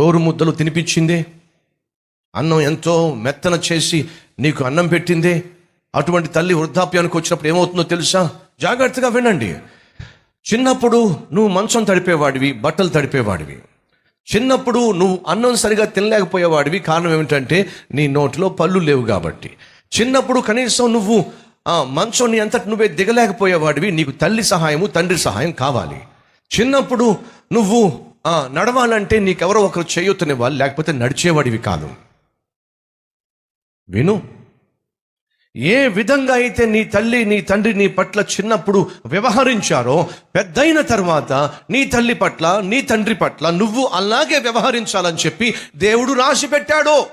గోరు ముద్దలు తినిపించిందే? అన్నం ఎంతో మెత్తన చేసి నీకు అన్నం పెట్టిందే? అటువంటి తల్లి వృద్ధాప్యానికి వచ్చినప్పుడు ఏమవుతుందో తెలుసా? జాగ్రత్తగా వినండి. చిన్నప్పుడు నువ్వు మంచం తడిపేవాడివి బట్టలు తడిపేవాడివి. చిన్నప్పుడు నువ్వు అన్నం సరిగా తినలేకపోయేవాడివి. కారణం ఏమిటంటే నీ నోటిలో పళ్ళు లేవు కాబట్టి. చిన్నప్పుడు కనీసం నువ్వు మంచం నీ అంతటి నువ్వే దిగలేకపోయేవాడివి. నీకు తల్లి సహాయము తండ్రి సహాయం కావాలి. చిన్నప్పుడు నువ్వు నడవాలంటే నీకెవరో ఒకరు చేయుతునే వాళ్ళు లేకపోతే నడిచేవాడివి కాదు. విను ఏ విధంగా అయితే నీ తల్లి నీ తండ్రి నీ పట్ల చిన్నప్పుడు వ్యవహరించారో పెద్దయిన తర్వాత నీ తల్లి పట్ల నీ తండ్రి పట్ల నువ్వు అలాగే వ్యవహరించాలని చెప్పి దేవుడు రాసి పెట్టాడు.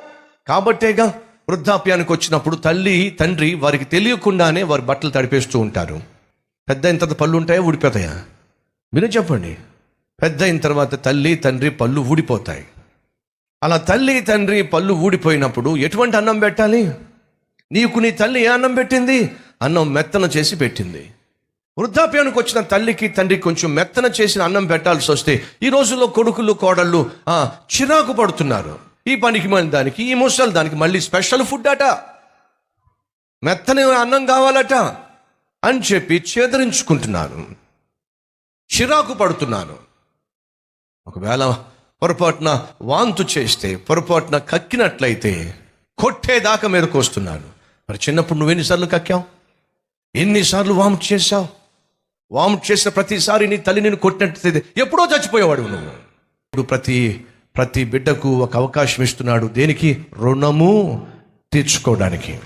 కాబట్టేగా వృద్ధాప్యానికి వచ్చినప్పుడు తల్లి తండ్రి వారికి తెలియకుండానే వారి బట్టలు తడిపేస్తూ ఉంటారు. పెద్ద ఇంత తర్వాత పళ్ళు ఉంటాయా? ఊడిపోతాయా? మీరు చెప్పండి. పెద్ద అయిన తర్వాత తల్లి తండ్రి పళ్ళు ఊడిపోతాయి. అలా తల్లి తండ్రి పళ్ళు ఊడిపోయినప్పుడు ఎటువంటి అన్నం పెట్టాలి? నీకు నీ తల్లి ఏ అన్నం పెట్టింది? అన్నం మెత్తన చేసి పెట్టింది. వృద్ధాప్యానికి వచ్చిన తల్లికి తండ్రికి కొంచెం మెత్తన చేసిన అన్నం పెట్టాల్సి వస్తే ఈ రోజుల్లో కొడుకులు కోడళ్ళు చిరాకు పడుతున్నారు. ఈ పనికి మళ్ళీ దానికి ఈ ముసలి దానికి మళ్ళీ స్పెషల్ ఫుడ్ అట. మెత్తని అన్నం కావాలట అని చెప్పి చేదరించుకుంటున్నారు. చిరాకు పడుతున్నాను ఒకవేళ పొరపాటున వాంతు చేస్తే పొరపాటున కక్కినట్లయితే కొట్టేదాకా మీద కోస్తున్నాను మరి చిన్నప్పుడు నువ్వు ఎన్నిసార్లు కక్కావు? ఎన్నిసార్లు వామిట్ చేశావు? వామిట్ చేసిన ప్రతిసారి నీ తల్లి నేను కొట్టినట్లయితే ఎప్పుడో చచ్చిపోయేవాడు నువ్వు. ఇప్పుడు ప్రతి ప్రతి బిడ్డకు ఒక అవకాశం ఇస్తున్నాడు. దేనికి? రుణము తీర్చుకోవడానికి.